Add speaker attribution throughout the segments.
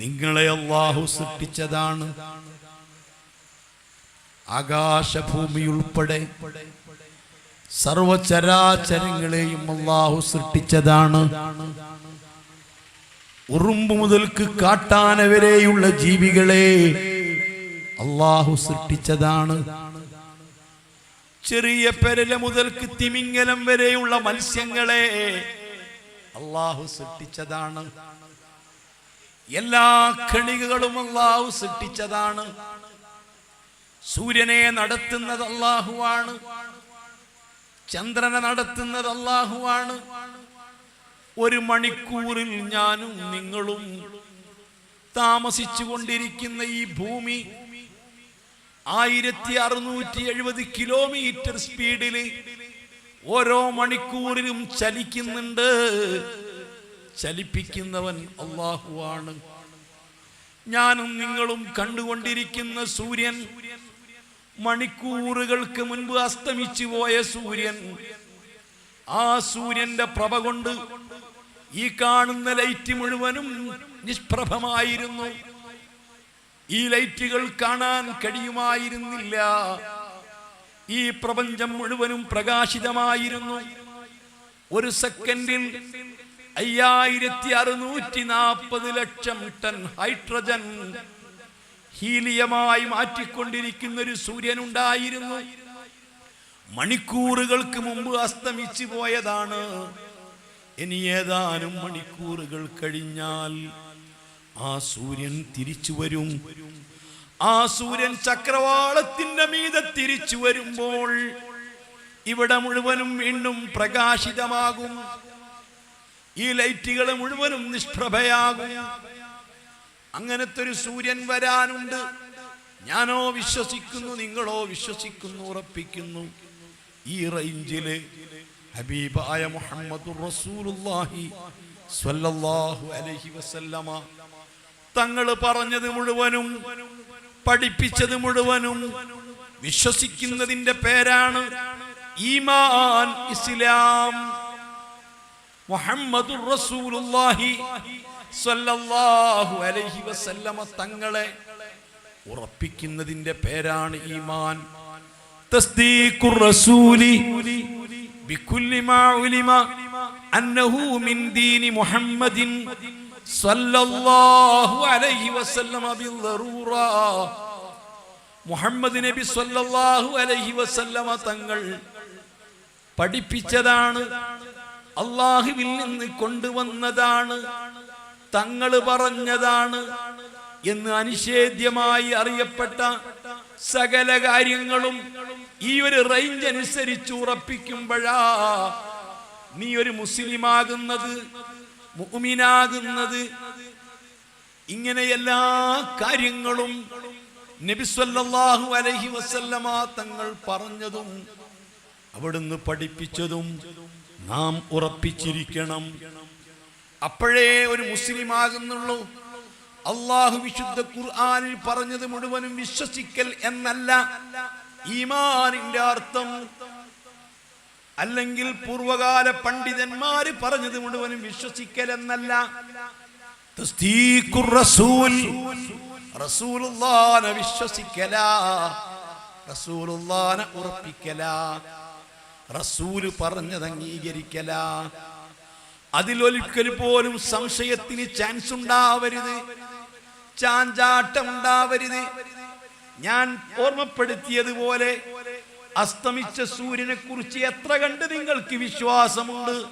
Speaker 1: നിങ്ങളെ അള്ളാഹു സൃഷ്ടിച്ചതാണ്. ആകാശഭൂമി ഉൾപ്പെടെ സർവചരാചരങ്ങളെയും അള്ളാഹു സൃഷ്ടിച്ചതാണ്. ഉറുമ്പ് മുതൽക്ക് കാട്ടാന വരെയുള്ള ജീവികളെ അള്ളാഹു സൃഷ്ടിച്ചതാണ്. ചെറിയ പെരല മുതൽക്ക് തിമിങ്ങലം വരെയുള്ള മത്സ്യങ്ങളെ അള്ളാഹു സൃഷ്ടിച്ചതാണ്. എല്ലാ കണികകളും അള്ളാഹു സൃഷ്ടിച്ചതാണ്. സൂര്യനെ നടത്തുന്നത് അള്ളാഹുവാണ് ചന്ദ്രനെ നടത്തുന്നത് അള്ളാഹുവാണ് ഒരു മണിക്കൂറിൽ ഞാനും നിങ്ങളും താമസിച്ചു കൊണ്ടിരിക്കുന്ന ഈ ഭൂമി ആയിരത്തി അറുന്നൂറ്റി എഴുപത് കിലോമീറ്റർ സ്പീഡിൽ ഓരോ മണിക്കൂറിലും ചലിക്കുന്നുണ്ട്. ചലിപ്പിക്കുന്നവൻ അള്ളാഹുവാണ് ഞാനും നിങ്ങളും കണ്ടുകൊണ്ടിരിക്കുന്ന സൂര്യൻ മണിക്കൂറുകൾക്ക് മുൻപ് അസ്തമിച്ചു പോയ സൂര്യൻ ആ സൂര്യന്റെ പ്രഭ കൊണ്ട് ഈ കാണുന്ന ലൈറ്റ് മുഴുവനും നിഷ്പ്രഭമായിരുന്നു. ഈ ലൈറ്റുകൾ കാണാൻ കഴിയുമായിരുന്നില്ല. ഈ പ്രപഞ്ചം മുഴുവനും പ്രകാശിതമായിരുന്നു. ഒരു സെക്കൻഡിൽ അയ്യായിരത്തി അറുന്നൂറ്റി നാൽപ്പത് ലക്ഷം ടൺ ഹൈഡ്രജൻ ഹീലിയമായി മാറ്റിക്കൊണ്ടിരിക്കുന്ന ഒരു സൂര്യൻ ഉണ്ടായിരുന്നു മണിക്കൂറുകൾക്ക് മുമ്പ് അസ്തമിച്ചു പോയതാണ് ഇനി ഏതാനും മണിക്കൂറുകൾ കഴിഞ്ഞാൽ ആ സൂര്യൻ തിരിച്ചു വരും. ആ സൂര്യൻ ചക്രവാളത്തിന്റെ മീതെ തിരിച്ചു വരുമ്പോൾ ഇവിടെ മുഴുവനും വീണ്ടും പ്രകാശിതമാകും. ഈ ലൈറ്റുകൾ മുഴുവനും നിഷ്പ്രഭയാകും. അങ്ങനത്തെ ഒരു സൂര്യൻ വരാനുണ്ട്. ഞാനോ വിശ്വസിക്കുന്നു നിങ്ങളോ വിശ്വസിക്കുന്നു ഉറപ്പിക്കുന്നു. ഈ റേഞ്ചിൽ ഹബീബായ മുഹമ്മദ് റസൂലുള്ളാഹി സ്വല്ലല്ലാഹു അലൈഹി വസല്ലമ തങ്ങൾ പറഞ്ഞത് മുഴുവനും പഠിപ്പിച്ചത് മുഴുവനും വിശ്വസിക്കുന്നതിന്റെ പേരാണ് ഈമാൻ ഇസ്ലാം. മുഹമ്മദുർ റസൂലുള്ളാഹി അലൈഹി വസല്ലമ തങ്ങളെ ഉറപ്പിക്കുന്നതിന്റെ പേരാണ് ഈമാൻ. തസ്ദീഖുർ റസൂലി ബികുല്ലി മാ ഉലിമ അന്നഹു മിൻ ദീനി മുഹമ്മദിൻ സ്വല്ലല്ലാഹു അലൈഹി വസല്ലമ ബിദ്ദറൂറ മുഹമ്മദ് നബി സല്ലല്ലാഹു അലൈഹി വസല്ലമ തങ്ങൾ പഠിപ്പിച്ചതാണ്. അള്ളാഹുവിൽ നിന്ന് കൊണ്ടുവന്നതാണ്. തങ്ങൾ പറഞ്ഞതാണ് എന്ന് അനിഷേധ്യമായി അറിയപ്പെട്ട സകല കാര്യങ്ങളും ഈ ഒരു റേഞ്ച് അനുസരിച്ച് ഉറപ്പിക്കുമ്പോഴാ നീ ഒരു മുസ്ലിമാകുന്നത്. മുഅ്മിനാകുന്നത്. ഇങ്ങനെ എല്ലാ കാര്യങ്ങളും നബി സല്ലല്ലാഹു അലൈഹി വസല്ലമ തങ്ങൾ പറഞ്ഞതും അവിടുന്ന് പഠിപ്പിച്ചതും നാം ഉറപ്പിച്ചിരിക്കണം. അപ്പോഴേ ഒരു മുസ്ലിം ആകുന്നുള്ളൂ അള്ളാഹു വിശുദ്ധ ഖുർആാനിൽ പറഞ്ഞത് മുഴുവനും വിശ്വസിക്കൽ എന്നല്ല. ഈമാനിന്റെ അർത്ഥം അല്ലെങ്കിൽ പൂർവകാല പണ്ഡിതന്മാര് പറഞ്ഞത് മുഴുവനും വിശ്വസിക്കലെന്നല്ല. വിശ്വസിക്കല. ഉറപ്പിക്കല. റസൂൽ പറഞ്ഞത് അംഗീകരിക്കല. അതിലൊരിക്കൽ പോലും സംശയത്തിന് ചാൻസ് ഉണ്ടാവരുത്. ചാഞ്ചാട്ടം ഉണ്ടാവരുത്. ഞാൻ ഓർമ്മപ്പെടുത്തിയതുപോലെ അസ്തമിച്ച സൂര്യനെ കുറിച്ച് എത്ര കണ്ട് നിങ്ങൾക്ക് വിശ്വാസമുണ്ട്?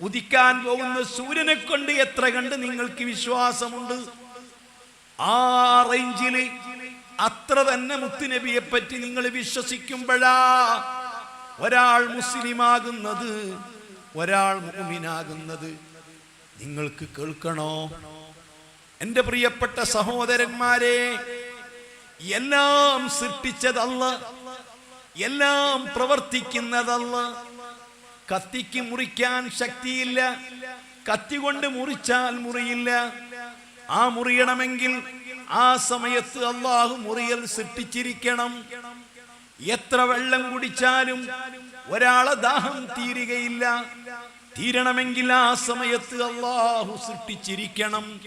Speaker 1: ഉദിക്കാൻ പോകുന്ന സൂര്യനെ കൊണ്ട് എത്ര കണ്ട് നിങ്ങൾക്ക് വിശ്വാസമുണ്ട്? ആ റേഞ്ചിൽ അത്ര തന്നെ മുത്തുനബിയെ പറ്റി നിങ്ങൾ വിശ്വസിക്കുമ്പോഴാ ഒരാൾ മുസ്ലിമാകുന്നത് ഒരാൾ മുഹമ്മിനാകുന്നത് നിങ്ങൾക്ക് കേൾക്കണോ? എന്റെ പ്രിയപ്പെട്ട സഹോദരന്മാരെ എല്ലാം സൃഷ്ടിച്ചതല്ല. എല്ലാം പ്രവർത്തിക്കുന്നതല്ല. കത്തിക്ക് മുറിക്കാൻ ശക്തിയില്ല. കത്തി കൊണ്ട് മുറിച്ചാൽ മുറിയില്ല. ആ മുറിയണമെങ്കിൽ ആ സമയത്ത് അള്ളാഹു മുറിയൽ സൃഷ്ടിച്ചിരിക്കണം. എത്ര വെള്ളം കുടിച്ചാലും ഒരാളെ ദാഹം തീരുകയില്ല. തീരണമെങ്കിൽ ആ സമയത്ത് അള്ളാഹു സൃഷ്ടിച്ചിരിക്കണം.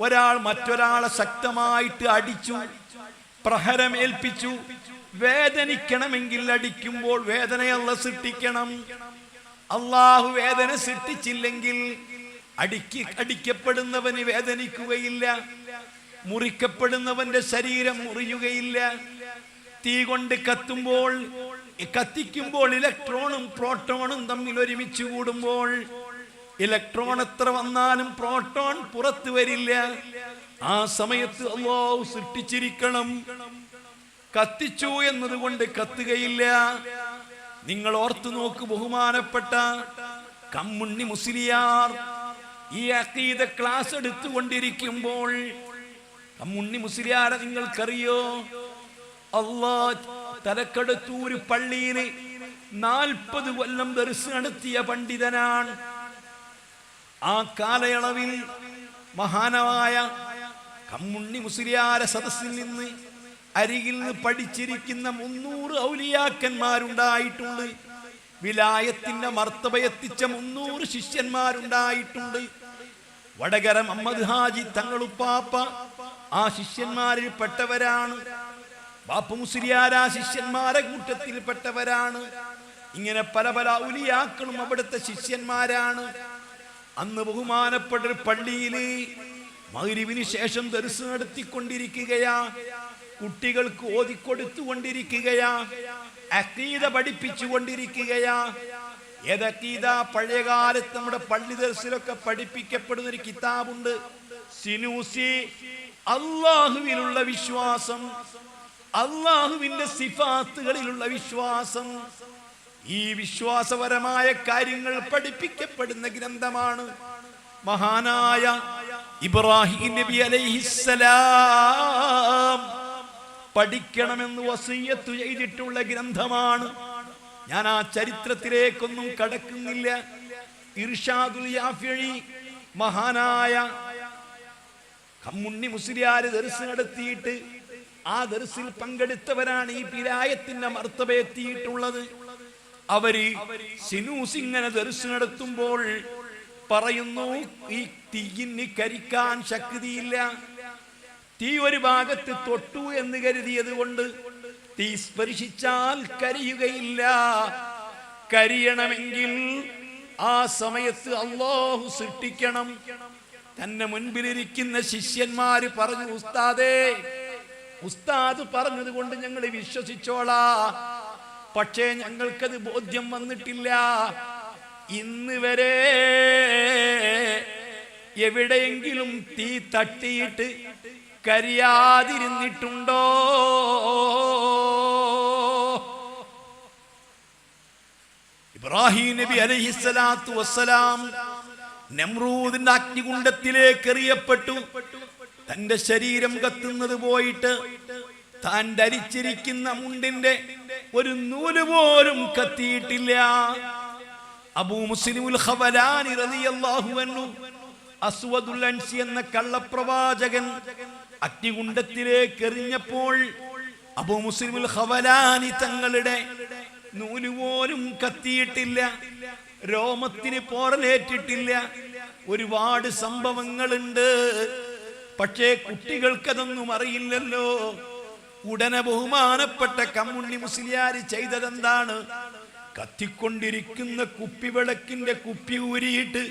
Speaker 1: ഒരാൾ മറ്റൊരാളെ ശക്തമായിട്ട് അടിച്ചു പ്രഹരമേൽപ്പിച്ചു വേദനിക്കണമെങ്കിൽ അടിക്കുമ്പോൾ വേദനയല്ല സൃഷ്ടിക്കണം. അള്ളാഹു വേദന സൃഷ്ടിച്ചില്ലെങ്കിൽ അടിക്ക് അടിക്കപ്പെടുന്നവന് വേദനിക്കുകയില്ല മുറിക്കപ്പെടുന്നവന്റെ ശരീരം മുറിയുകയില്ല. തീ കൊണ്ട് കത്തുമ്പോൾ കത്തിക്കുമ്പോൾ ഇലക്ട്രോണും പ്രോട്ടോണും തമ്മിൽ ഒരുമിച്ച് കൂടുമ്പോൾ ഇലക്ട്രോൺ എത്ര വന്നാലും പ്രോട്ടോൺ പുറത്തു വരില്ല. ആ സമയത്ത് അള്ളാഹു സൃഷ്ടിച്ചിരിക്കണം. കത്തിച്ചു എന്നതുകൊണ്ട് കത്തുകയില്ല. നിങ്ങൾ ഓർത്തു നോക്ക് ബഹുമാനപ്പെട്ട കമ്മുണ്ണി മുസ്ലിയാർ ഈ അക്കീത ക്ലാസ് എടുത്തുകൊണ്ടിരിക്കുമ്പോൾ കമ്മുണ്ണി മുസ്ലിയാരെ നിങ്ങൾക്കറിയോ? അള്ളാ തലക്കടത്തൂര് പള്ളിയിൽ നാൽപ്പത് കൊല്ലം ദർസ് നടത്തിയ പണ്ഡിതനാണ്. ആ കാലയളവിൽ മഹാനമായ കമ്മുണ്ണി മുസ്ലിയാരെ സദസ്സിൽ നിന്ന് അരികിൽ നിന്ന് പഠിച്ചിരിക്കുന്ന മുന്നൂറ് ഔലിയാക്കന്മാരുണ്ടായിട്ടുണ്ട്. വിലായത്തിന്റെ മർത്തബയെത്തിച്ച മുന്നൂറ് ശിഷ്യന്മാരുണ്ടായിട്ടുണ്ട്. വടകര മുഹമ്മദ് ഹാജി തങ്ങളുപ്പാപ്പ ആ ശിഷ്യന്മാരിൽ പെട്ടവരാണ്. ബാപ്പു മുസ്ലിയാർ ആ ശിഷ്യന്മാരെ കൂട്ടത്തിൽപ്പെട്ടവരാണ് ഇങ്ങനെ പല പല ഔലിയാക്കളും അവിടുത്തെ ശിഷ്യന്മാരാണ്. അന്ന് ബഹുമാനപ്പെട്ട ഒരു പള്ളിയിൽ മഗ്രിബിന് ശേഷം ദർശനം നടത്തിക്കൊണ്ടിരിക്കുകയാ. കുട്ടികൾക്ക് ഓതിക്കൊടുത്തുകൊണ്ടിരിക്കുകയാ അക്കീത പഠിപ്പിച്ചുകൊണ്ടിരിക്കുകയാ ഏതക്കീത പഴയകാലത്ത് നമ്മുടെ പള്ളി ദർശനമൊക്കെ പഠിപ്പിക്കപ്പെടുന്ന ഒരു കിതാബുണ്ട്. സിനൂസി അള്ളാഹുവിലുള്ള വിശ്വാസം അള്ളാഹുവിന്റെ സിഫാത്തുകളിലുള്ള വിശ്വാസം. ഈ വിശ്വാസപരമായ കാര്യങ്ങൾ പഠിപ്പിക്കപ്പെടുന്ന ഗ്രന്ഥമാണ് മഹാനായ ഇബ്രാഹിം നബി അലൈഹിസ്സലാം. പഠിക്കണമെന്ന് വസീയത്ത് ചെയ്തിട്ടുള്ള ഗ്രന്ഥമാണ്. ഞാൻ ആ ചരിത്രത്തിലേക്കൊന്നും കടക്കുന്നില്ല. ഇർഷാദുൽ യാഫി മഹാനായ കമ്മുണ്ണി മുസ്ലിയാര് ദർസ് നടത്തിയിട്ട് ആ ദർസിൽ പങ്കെടുത്തവരാണ് ഈ പിരായത്തിന്റെ മർത്തവെത്തിയിട്ടുള്ളത് അവർ സിനൂസ് ഇങ്ങനെ ദർസ് നടത്തുമ്പോൾ പറയുന്നു ഈ തീയിന് കരിക്കാൻ ശക്തിയില്ല. തീ ഒരു ഭാഗത്ത് തൊട്ടു എന്ന് കരുതിയത് കൊണ്ട് തീ സ്പർശിച്ചാൽ കരിയുകയില്ല. കരിയണമെങ്കിൽ ആ സമയത്ത് അള്ളാഹു സൃഷ്ടിക്കണം. തന്നെ മുൻപിലിരിക്കുന്ന ശിഷ്യന്മാര് പറഞ്ഞു ഉസ്താദേ ഉസ്താദ് പറഞ്ഞത് കൊണ്ട് ഞങ്ങൾ വിശ്വസിച്ചോളാ. പക്ഷേ ഞങ്ങൾക്കത് ബോധ്യം വന്നിട്ടില്ല. ഇന്ന് വരെ എവിടെയെങ്കിലും തീ തട്ടിയിട്ട് കരിയാതിരുന്നിട്ടുണ്ടോ? ഇബ്രാഹിം നബി അലൈഹിസ്സലാത്തു വസ്സലാം നമ്രൂദിന്റെ അഗ്നികുണ്ഡത്തിലേക്ക് എറിയപ്പെട്ടു തന്റെ ശരീരം കത്തുന്നത് പോയിട്ട് താൻ ധരിച്ചിരിക്കുന്ന മുണ്ടിന്റെ ഒരു നൂൽ പോലും കത്തിയിട്ടില്ല. അബൂ മുസ്ലിമുൽ റളിയല്ലാഹു അൻഹു അസ്വദുൽ അൻസി എന്ന കള്ളപ്രവാചകൻ അഗ്നികുണ്ഡത്തിലേക്ക് എറിഞ്ഞപ്പോൾ അബൂ മുസ്ലിമുൽ ഹവലാനി തങ്ങളുടെ നൂലുപോലും കത്തിയിട്ടില്ല രോമത്തിന് പോറലേറ്റിട്ടില്ല. ഒരുപാട് സംഭവങ്ങളുണ്ട്. പക്ഷേ കുട്ടികൾക്കതൊന്നും അറിയില്ലല്ലോ. ഉടനെ ബഹുമാനപ്പെട്ട കമ്മുണ്ണി മുസ്ലിയാര് ചെയ്തതെന്താണ്? കത്തിക്കൊണ്ടിരിക്കുന്ന കുപ്പി വിളക്കിന്റെ കുപ്പി ഊരിയിട്ട്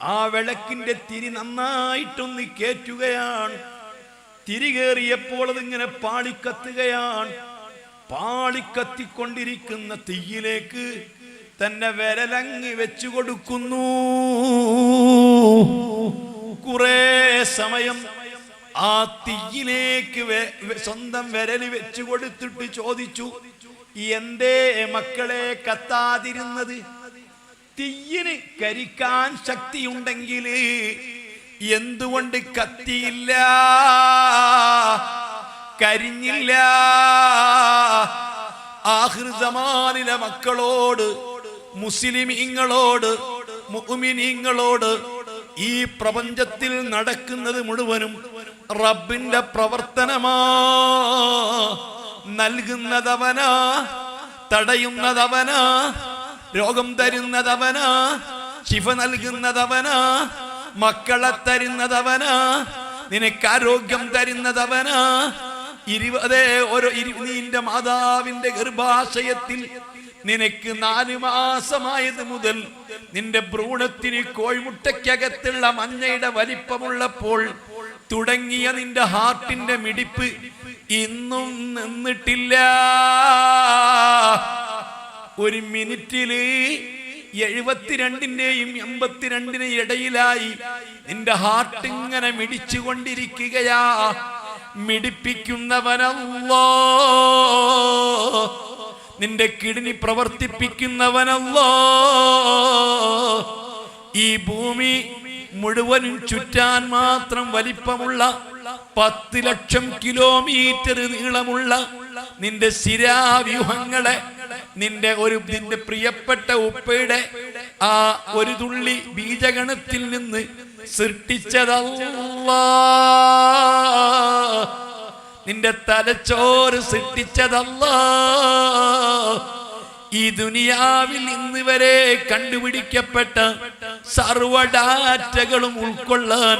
Speaker 1: ആ വിളക്കിന്റെ തിരി നന്നായിട്ടൊന്ന് കേറ്റുകയാണ്. തിരികേറിയപ്പോൾ അതിങ്ങനെ പാളിക്കത്തുകയാണ്. പാളിക്കത്തിക്കൊണ്ടിരിക്കുന്ന തീയിലേക്ക് തന്നെ വിരലങ്ങി വെച്ചു കൊടുക്കുന്നു. കുറെ സമയം ആ തീയിലേക്ക് സ്വന്തം വിരൽ വെച്ചു കൊടുത്തിട്ട് ചോദിച്ചു എന്തേ മക്കളെ കത്താതിരുന്നത്? തീയിന് കരിക്കാൻ ശക്തിയുണ്ടെങ്കിൽ എന്തുകൊണ്ട് കത്തിയില്ല? കരിഞ്ഞില്ല? ആഹൃതമാനിലെ മക്കളോട് മുസ്ലിമീങ്ങളോട് മുഅ്മിനീങ്ങളോട് ഈ പ്രപഞ്ചത്തിൽ നടക്കുന്നത് മുഴുവനും റബ്ബിന്റെ പ്രവർത്തനമാ. നൽകുന്നതവനാ തടയുന്നതവനാ രോഗം തരുന്നതവനാ ശിഫ നൽകുന്നതവനാ മക്കളെ തരുന്നതവനാ. നിനക്ക് ആരോഗ്യം തരുന്നതവനാ ഇരുപതേ ഓരോ ഇരു നിന്റെ മാതാവിന്റെ ഗർഭാശയത്തിൽ നിനക്ക് നാല് മാസമായത് മുതൽ നിന്റെ ഭ്രൂണത്തിന് കോഴിമുട്ടയ്ക്കകത്തുള്ള മഞ്ഞയുടെ വലിപ്പമുള്ളപ്പോൾ തുടങ്ങിയ നിന്റെ ഹാർട്ടിന്റെ മിടിപ്പ് ഇന്നും നിന്നിട്ടില്ല. ഒരു മിനിറ്റിൽ എഴുപത്തിരണ്ടിന്റെയും എൺപത്തിരണ്ടിന് ഇടയിലായി നിന്റെ ഹാർട്ട് ഇങ്ങനെ മിടിച്ചുകൊണ്ടിരിക്കുകയാ. മിടിപ്പിക്കുന്നവനല്ലോ. നിന്റെ കിഡ്നി പ്രവർത്തിപ്പിക്കുന്നവനല്ലോ. ഈ ഭൂമി മുഴുവനും ചുറ്റാൻ മാത്രം വലിപ്പമുള്ള പത്ത് ലക്ഷം കിലോമീറ്റർ നീളമുള്ള നിന്റെ ശിരാവ്യൂഹങ്ങളെ നിന്റെ ഒരു നിന്റെ പ്രിയപ്പെട്ട ഉപ്പയുടെ ആ ഒരു തുള്ളി ബീജഗണത്തിൽ നിന്ന് സൃഷ്ടിച്ചതല്ല. നിന്റെ തലച്ചോറ് സൃഷ്ടിച്ചതല്ല. ഈ ദുനിയാവിൽ ഇന്ന് വരെ കണ്ടുപിടിക്കപ്പെട്ട സർവ ഡാറ്റകളും ഉൾക്കൊള്ളാൻ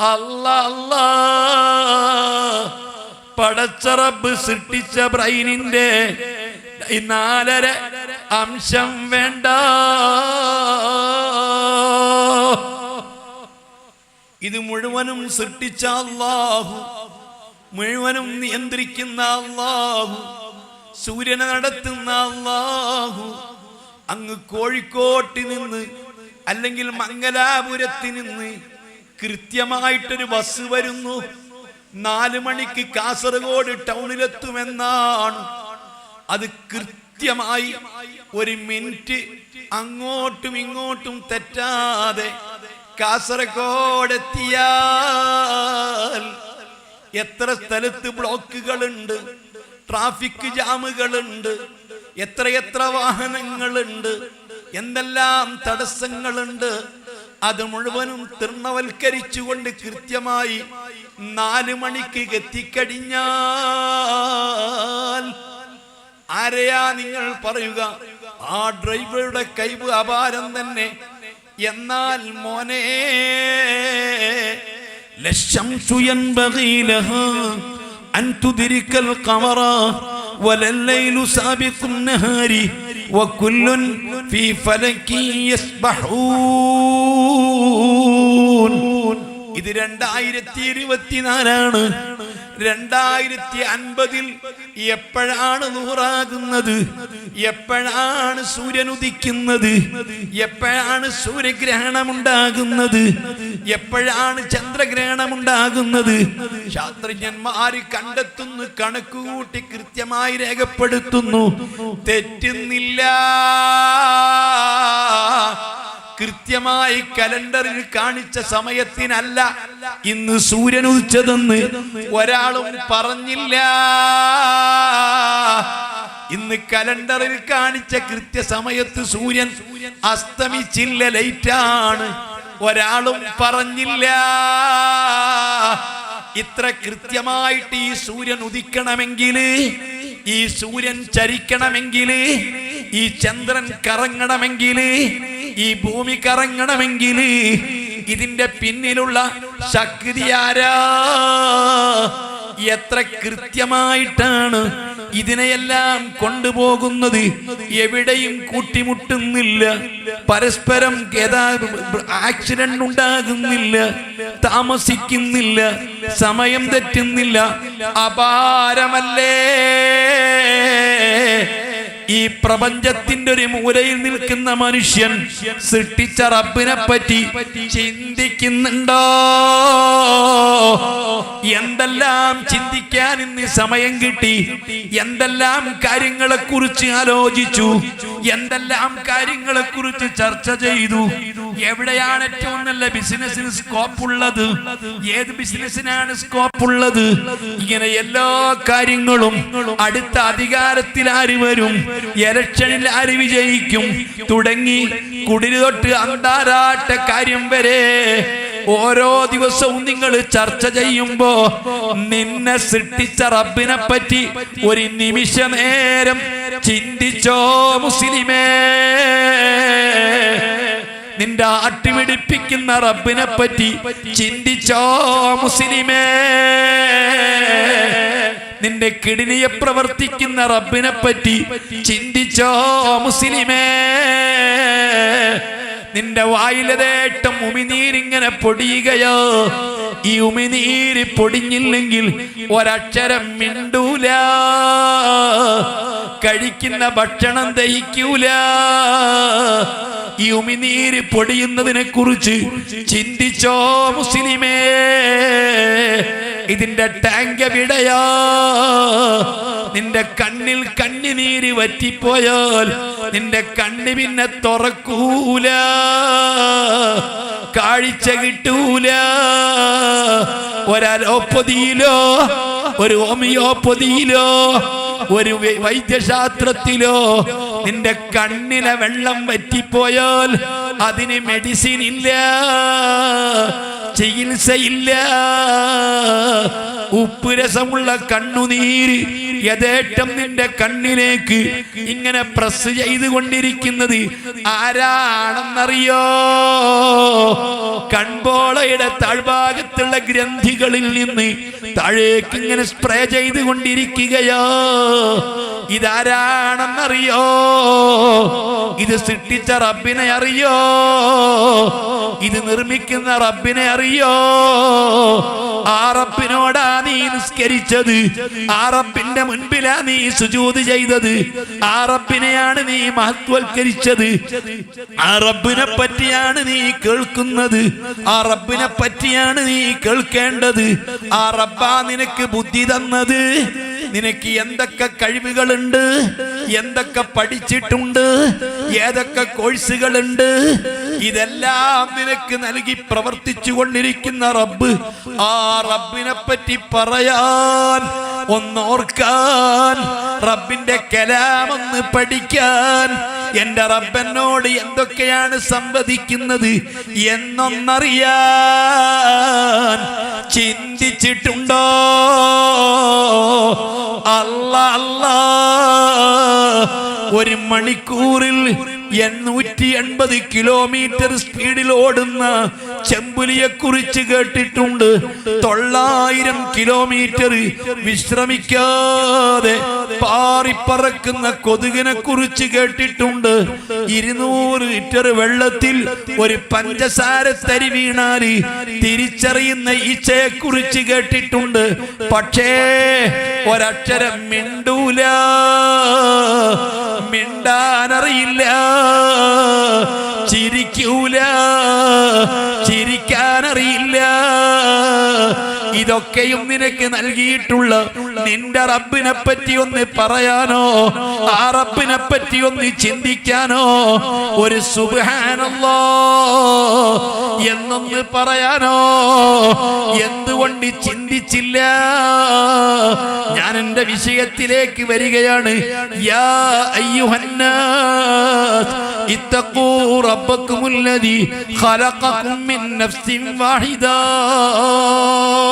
Speaker 1: അല്ല അല്ല. പടച്ചറബ് സൃഷ്ടിച്ച ബ്രൈനിന്റെ നാലര അംശം വേണ്ട. ഇത് മുഴുവനും സൃഷ്ടിച്ച അള്ളാഹു മുഴുവനും നിയന്ത്രിക്കുന്ന അള്ളാഹു സൂര്യനെ നടത്തുന്ന അള്ളാഹു അങ്ങ് കോഴിക്കോട്ട് നിന്ന് അല്ലെങ്കിൽ മംഗലാപുരത്ത് നിന്ന് കൃത്യമായിട്ടൊരു ബസ് വരുന്നു. നാല് മണിക്ക് കാസർഗോഡ് ടൗണിലെത്തുമെന്നാണ്. അത് കൃത്യമായി ഒരു മിനിറ്റ് അങ്ങോട്ടും ഇങ്ങോട്ടും തെറ്റാതെ കാസർഗോഡ് എത്ര സ്ഥലത്ത് ബ്ലോക്കുകളുണ്ട് ട്രാഫിക് ജാമുകളുണ്ട് എത്രയെത്ര വാഹനങ്ങളുണ്ട് എന്തെല്ലാം തടസ്സങ്ങളുണ്ട് അത് മുഴുവനും തൃണവൽക്കരിച്ചുകൊണ്ട് കൃത്യമായി നാല് മണിക്ക് എത്തിക്കഴിഞ്ഞാൽ ആരെയാ നിങ്ങൾ പറയുക ആ ഡ്രൈവറുടെ കൈവ് അപാരം തന്നെ എന്നാൽ മോനെ للشمس ينبغي لها أن تدرك القمر ولا الليل سابق النهار وكل في فلك يسبحون ഇത് രണ്ടായിരത്തി ഇരുപത്തിനാലാണ് രണ്ടായിരത്തി അൻപതിൽ എപ്പോഴാണ് നൂറാകുന്നത്? എപ്പോഴാണ് സൂര്യൻ ഉദിക്കുന്നത്? എപ്പോഴാണ് സൂര്യഗ്രഹണം ഉണ്ടാകുന്നത് എപ്പോഴാണ് ചന്ദ്രഗ്രഹണം ഉണ്ടാകുന്നത് ശാസ്ത്രജ്ഞന്മാര് കണ്ടെത്തുന്നു കണക്കുകൂട്ടി കൃത്യമായി രേഖപ്പെടുത്തുന്നു. തെറ്റുന്നില്ല. കൃത്യമായി കലണ്ടറിൽ കാണിച്ച സമയത്തിനല്ല ഇന്ന് സൂര്യൻ ഉദിച്ചതെന്ന് ഒരാളും പറഞ്ഞില്ല. ഇന്ന് കലണ്ടറിൽ കാണിച്ച കൃത്യസമയത്ത് സൂര്യൻ അസ്തമിച്ചില്ല ലൈറ്റാണ്. ഒരാളും പറഞ്ഞില്ല. ഇത്ര കൃത്യമായിട്ട് ഈ സൂര്യൻ ഉദിക്കണമെങ്കിൽ ഈ സൂര്യൻ ചരിക്കണമെങ്കിൽ ഈ ചന്ദ്രൻ കറങ്ങണമെങ്കിൽ ഈ ഭൂമി കറങ്ങണമെങ്കിൽ ഇതിന്റെ പിന്നിലുള്ള ശക്തി ആരാ? എത്ര കൃത്യമായിട്ടാണ് ഇതിനെയെല്ലാം കൊണ്ടുപോകുന്നത്? എവിടെയും കൂട്ടിമുട്ടുന്നില്ല. പരസ്പരം ആക്സിഡന്റ് ഉണ്ടാകുന്നില്ല. താമസിക്കുന്നില്ല. സമയം തെറ്റുന്നില്ല. അപാരമല്ലേ? ഈ പ്രപഞ്ചത്തിന്റെ ഒരു മൂലയിൽ നിൽക്കുന്ന മനുഷ്യൻ സൃഷ്ടിച്ച റബ്ബിനെ പറ്റി ചിന്തിക്കുന്നുണ്ടോ? എന്തെല്ലാം ചിന്തിക്കാൻ ഇന്ന് സമയം കിട്ടി? എന്തെല്ലാം കാര്യങ്ങളെ കുറിച്ച് ആലോചിച്ചു? എന്തെല്ലാം കാര്യങ്ങളെ കുറിച്ച് ചർച്ച ചെയ്തു? എവിടെയാണ് ഏറ്റവും നല്ല ബിസിനസിന് സ്കോപ്പ് ഉള്ളത്? ഏത് ബിസിനസ്സിനാണ് സ്കോപ്പ് ഉള്ളത്? ഇങ്ങനെ എല്ലാ കാര്യങ്ങളും അടുത്ത അധികാരത്തിൽ ആര് വരും? ഇലക്ഷനിൽ ആര് വിജയിക്കും. തുടങ്ങി കുടിൽ തൊട്ട് അന്താരാട്ട കാര്യം വരെ.
Speaker 2: ഓരോ ദിവസവും നിങ്ങൾ ചർച്ച ചെയ്യുമ്പോ നിന്നെ സൃഷ്ടിച്ച റബ്ബിനെ പറ്റി ഒരു നിമിഷ നേരം ചിന്തിച്ചോ മുസ്ലിമേ? നിന്റെ അട്ടിമിടിപ്പിക്കുന്ന റബ്ബിനെ പറ്റി ചിന്തിച്ചോ മുസ്ലിമേ? നിന്റെ കിടിനിയെ പ്രവർത്തിക്കുന്ന റബ്ബിനെ പറ്റി ചിന്തിച്ചോ മുസ്ലിമേ? നിന്റെ വായിലതേട്ടം ഉമിനീരിങ്ങനെ പൊടിയുകയോ? ഈ ഉമിനീര് പൊടിഞ്ഞില്ലെങ്കിൽ ഒരക്ഷരം മിണ്ടൂല. കഴിക്കുന്ന ഭക്ഷണം ദഹിക്കൂല. ഈ ഉമിനീര് പൊടിയുന്നതിനെ കുറിച്ച് ചിന്തിച്ചോ മുസ്ലിമേ? ഇതിന്റെ ടാങ്ക് എവിടെയാ നിന്റെ കണ്ണിൽ കണ്ണിനീര് വറ്റിപ്പോയാൽ നിന്റെ കണ്ണ് പിന്നെ തുറക്കൂല. കാഴ്ച കിട്ടൂല. ഒരലോപ്പതിയിലോ ഒരു ഹോമിയോപ്പതിയിലോ ഒരു വൈദ്യശാസ്ത്രത്തിലോ നിന്റെ കണ്ണിലെ വെള്ളം വറ്റിപ്പോയാൽ അതിന് മെഡിസിൻ ഇല്ല. ചികിത്സയില്ല ഉപ്പ് രസമുള്ള കണ്ണുനീര് യഥേറ്റം നിന്റെ കണ്ണിലേക്ക് ഇങ്ങനെ പ്രസ് ചെയ്തുകൊണ്ടിരിക്കുന്നത് ആരാണെന്നറിയോ? കൺപോളയുടെ താഴ്ഭാഗത്തുള്ള ഗ്രന്ഥികളിൽ നിന്ന് താഴേക്ക് ഇങ്ങനെ സ്പ്രേ ചെയ്തുകൊണ്ടിരിക്കുകയോ ഇതാരാണെന്നറിയോ? ഇത് സൃഷ്ടിച്ച റബ്ബിനെ അറിയോ? ഇത് നിർമ്മിക്കുന്ന റബ്ബിനെ അറിയോ? ആ റബ്ബിനോടാ നീ നിസ്കരിച്ചത്. ആ റബ്ബിന്റെ മുൻപിലാ നീ സുജൂത് ചെയ്തത്. ആ റബ്ബിനെയാണ് നീ മഹത്വൽക്കരിച്ചത്. ആ റബ്ബിനെ പറ്റിയാണ് നീ കേൾക്കുന്നത്. ആ റബ്ബിനെ പറ്റിയാണ് നീ കേൾക്കേണ്ടത്. ആ റബ്ബാ നിനക്ക് ബുദ്ധി തന്നത്. നിനക്ക് എന്തൊക്കെ കഴിവുകളുണ്ട്? എന്തൊക്കെ പഠിച്ചിട്ടുണ്ട്? ഏതൊക്കെ കോഴ്സുകളുണ്ട്? ഇതെല്ലാം നിനക്ക് നൽകി പ്രവർത്തിച്ചു കൊണ്ടിരിക്കുന്ന റബ്ബ്. ആ റബ്ബിനെ പറ്റി പറയാൻ ഒന്നോർക്കാൻ റബ്ബിന്റെ കലാമെന്ന് പഠിക്കാൻ. എന്റെ റബ്ബനോട് എന്തൊക്കെയാണ് സംവദിക്കുന്നത് എന്നൊന്നറിയാൻ ചിന്തിച്ചിട്ടുണ്ടോ? അല്ല അല്ല. ഒരു മണിക്കൂറിൽ എണ്ണൂറ്റി എൺപത് കിലോമീറ്റർ സ്പീഡിൽ ഓടുന്ന ചെമ്പുലിയെ കുറിച്ച് കേട്ടിട്ടുണ്ട്. തൊള്ളായിരം കിലോമീറ്റർ വിശ്രമിക്കാതെ പാറിപ്പറക്കുന്ന കൊതുകിനെ കുറിച്ച് കേട്ടിട്ടുണ്ട്. ഇരുന്നൂറ് ലിറ്റർ വെള്ളത്തിൽ ഒരു പഞ്ചസാര തരി വീണാൽ തിരിച്ചറിയുന്ന ഈച്ചയെ കുറിച്ച് കേട്ടിട്ടുണ്ട്. പക്ഷേ ഒരക്ഷരം മിണ്ടൂല. മിണ്ടാനറിയില്ല. ചിരിക്കൂല ചിരിക്കാനറിയില്ല. ഇതൊക്കെയും നിനക്ക് നൽകിയിട്ടുള്ള നിന്റെ റബ്ബിനെ പറ്റി ഒന്ന് പറയാനോ? ആ റബ്ബിനെ പറ്റി ഒന്ന് ചിന്തിക്കാനോ? ഒരു സുബാനല്ലോ എന്നൊന്ന് പറയാനോ? എന്തുകൊണ്ട് ചിന്തിച്ചില്ല? ഞാൻ എന്റെ വിഷയത്തിലേക്ക് വരികയാണ്. യാ അയ്യുഹന്നാസ് ഇത്തഖൂ മിൻ നഫ്സിൻ വാഹിദ.